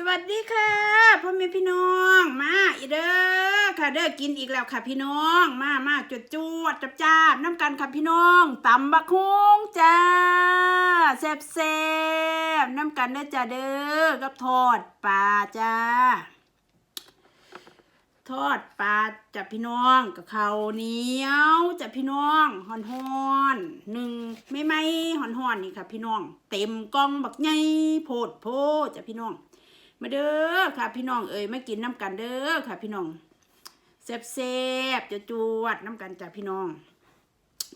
สวัสดีค่ะพ่อแม่พี่น้องมาอีเด้อค่ะเด้อกินอีกแล้วค่ะพี่น้อง มามาจวดจวดจับจ้าบน้ำกันค่ะพี่น้องตำบักฮุงจ้าแซ่บแซ่บน้ำกันเด้อจ้าเด้อกับทอดปลาจ้าทอดปลาจับพี่น้องกับข้าวเหนียวจับพี่น้องหอนหอนหนึ่งไม่ไม่หอนหอนนี่ค่ะพี่น้อง เต็มกล่องบักใหญ่โพดโพจับพี่น้อง มาเด้อค่ะพี่น้องเอ้ยมากินน้ำกันเด้อค่ะพี่น้องแซ่บแซ่บจะจวดน้ำกันจ้ะพี่น้อง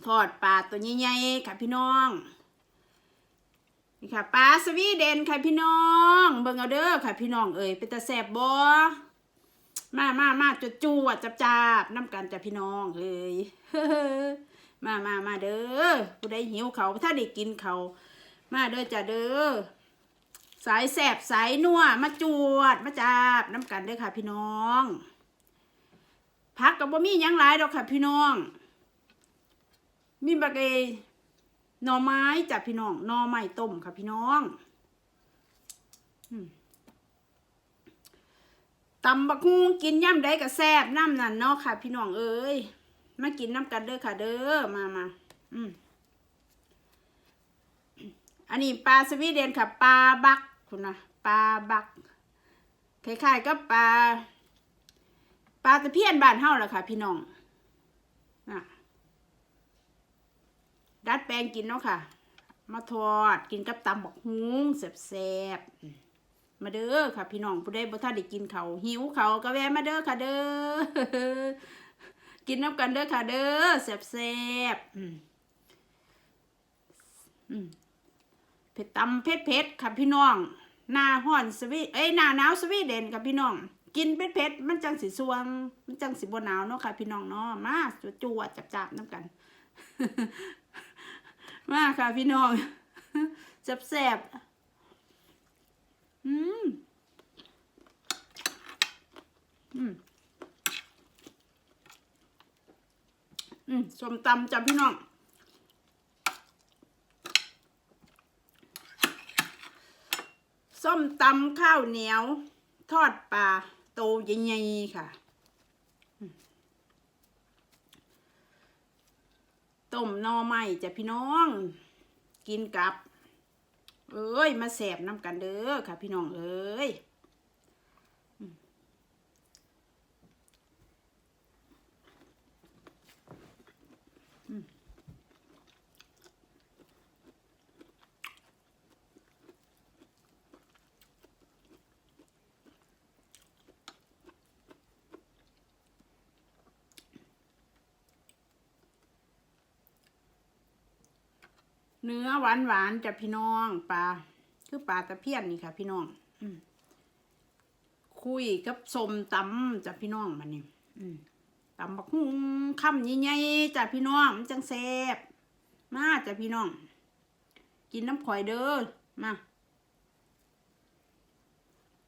ทอดปลาตัวใหญ่ๆค่ะพี่น้องนี่ค่ะปลาสวีเดนค่ะพี่น้อง เบิ่งเอาเด้อค่ะพี่น้องเอ้ยเป็นตาแซ่บบ่มามามาจะจวดจับจับน้ำกันจ้ะพี่น้องเอ้ยมามามาเด้อผู้ใดหิวเขาถ้าได้กินเขามาเด้อจ้ะเด้อ สายแสบสายนัวมาจวดมาจับน้ำกันด้วยค่ะ พี่น้องพักกับบ่มีหยังหลายดอกค่ะ พี่น้อง มีบักเอหน่อไม้จับพี่น้องหน่อไม้ต้มค่ะพี่น้องตำบักฮุงกินย่ำได้กับแซบน้ำนั่นเนาะค่ะ พี่น้องเอ้ยมากินน้ำกันเด้อค่ะ เด้อมามาอืมอันนี้ปลาสวีเดนค่ะปลาบัก คุณนะปลาบักคล้ายๆก็ปลาปลาตะเพียนบ้านเฮาแหละค่ะ พี่น้องนะดัดแปลงกินเนาะค่ะ มาทอดกินกับตำบักฮุ้งแซ่บๆมาเด้อค่ะ พี่น้องผู้ใดบ่ทันได้กินเขาหิวเขาก็แวะมาเด้อค่ะเด้อกินน้ำกันเด้อค่ะเด้อแซ่บๆอืมอืม เผ็ดตำเผ็ดเผ็ดค่ะพี่น้องหน้าห้อนสวีเอ้ยหน้าหนาวสวีเดนค่ะพี่น้อง กินเผ็ดเผ็ดมันจังสีสวง มันจังสีบนหนาวเนาะค่ะพี่น้องเนาะมาจวดจวดจับจับๆน้ำกัน มาค่ะพี่น้องแซ่บแซ่บๆอืมอืมอืมส้มตำจ้ะพี่น้อง ส้มตำข้าวเหนียว ทอดปลาโตใหญ่ๆค่ะ ต้มนอไม้จ้ะพี่น้อง กินกับ เอ้ย มาแสบน้ำกันเด้อค่ะ พี่น้องเอ้ย เนื้อหวานหวานจะพี่น้องปลาคือปลาตะเพียนนี่ค่ะ พี่น้องอคุยกับสมตำจะพี่น้องมันนี่ตำบักฮุงคำใหญ่ๆจะพี่น้องมันจังแซ่บมาจะพี่น้อง กินน้ำข่อยเด้อมา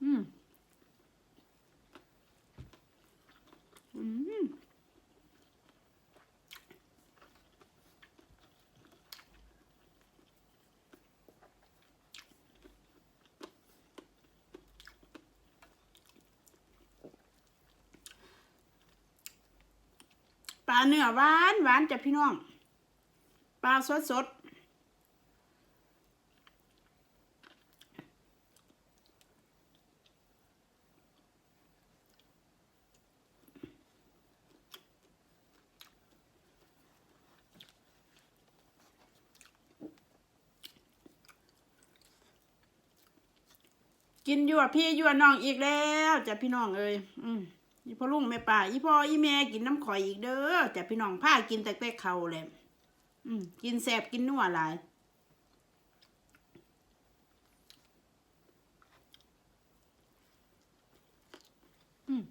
อืมอืม ปลาเนื้อหวานหวานจ้ะพี่น้อง ปลาสดสดกินยั่วพี่ยั่วน้องอีกแล้วจ้ะพี่น้องเอ้ยอืม อีพ่อลุงแม่ป่าอีพ่ออีแม่กินน้ำข่อยอีกเด้อจ้ะพี่น้องผ้ากินแต่แต่เขาเลยอืมกินแสบกินนัวหลายอืม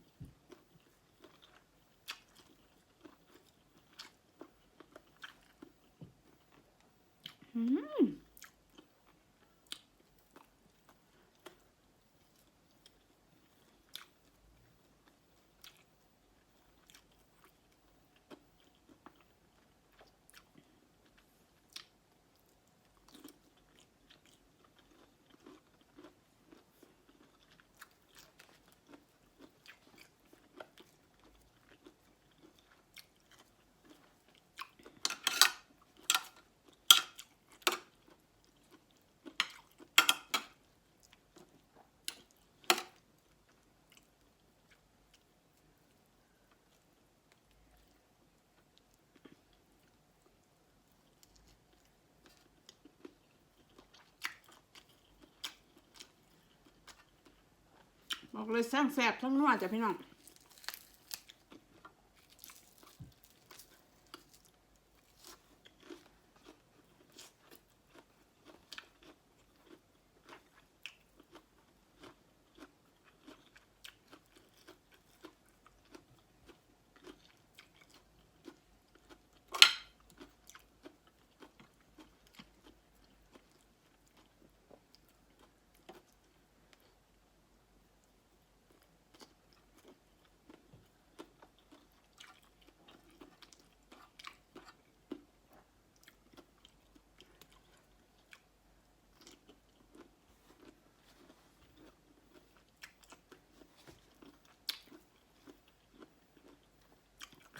บอกเลยแซ่บแสบทั้งนัวจ้ะพี่น้อง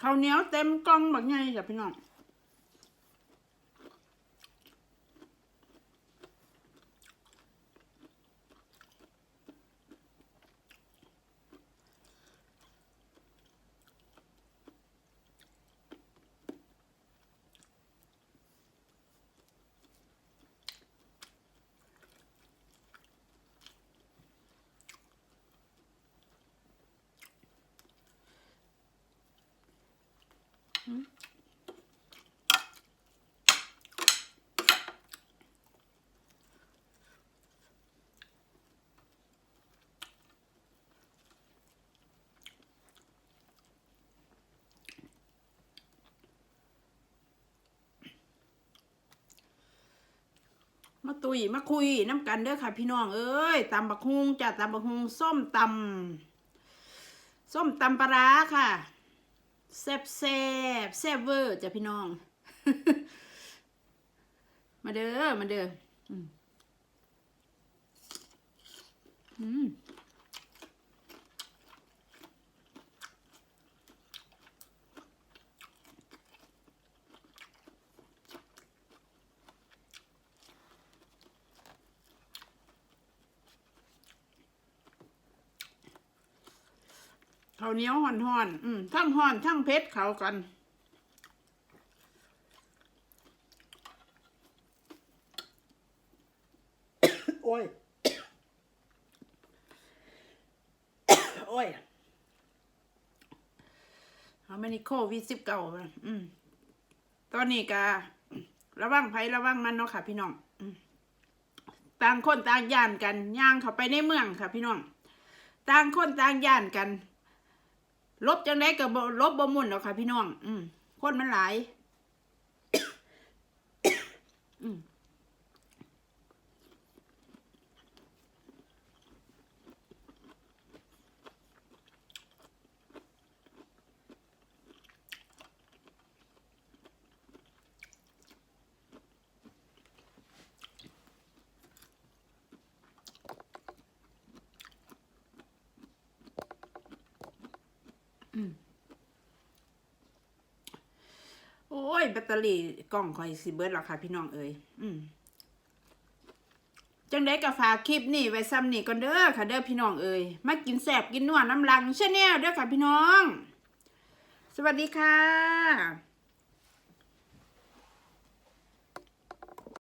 ข้าวเหนียวเต็มกล่องแบบไงจ้ะพี่น้อง มาตุยมาคุยน้ำกันเด้อค่ะ พี่น้องเอ้ยตำบักฮุงจ้ะตำบักฮุงส้มตำส้มตำปลาร้าค่ะ แซ่บแซ่บแซ่บเวอร์จ้ะพี่น้อง มาเด้อ มาเด้ออืม ข้าวเหนียวห่อนห่อนๆอืมทั้งห่อนทั้งเผ็ดเขากันโอ้ย โอ้ยเอาไม่นี่โควิดสิบเก้าอืมตอนนี้กะระวังภัยระวังมันเนาะค่ะ พี่น้องอืมต่างคนต่างย่านกันย่างเข้าไปในเมืองค่ะ พี่น้อง ต่างคนต่างย่านกัน ลบจังไดกับลบบ่มุนเนาะค่ะ พี่น้อง อืมคนมันหลาย อืม แบตเตอรี่กล่องคอยสิเบิร์ดหรอค่ะพี่น้องเอ้ยอืมจังได้ก็ฝากคลิปนี่ไว้ซ้ำนี่ก่อนเด้อค่ะเด้อพี่น้องเอ้ยมากินแสบกินนวดน้ำลังชาแนลเด้อค่ะพี่น้อง สวัสดีค่ะ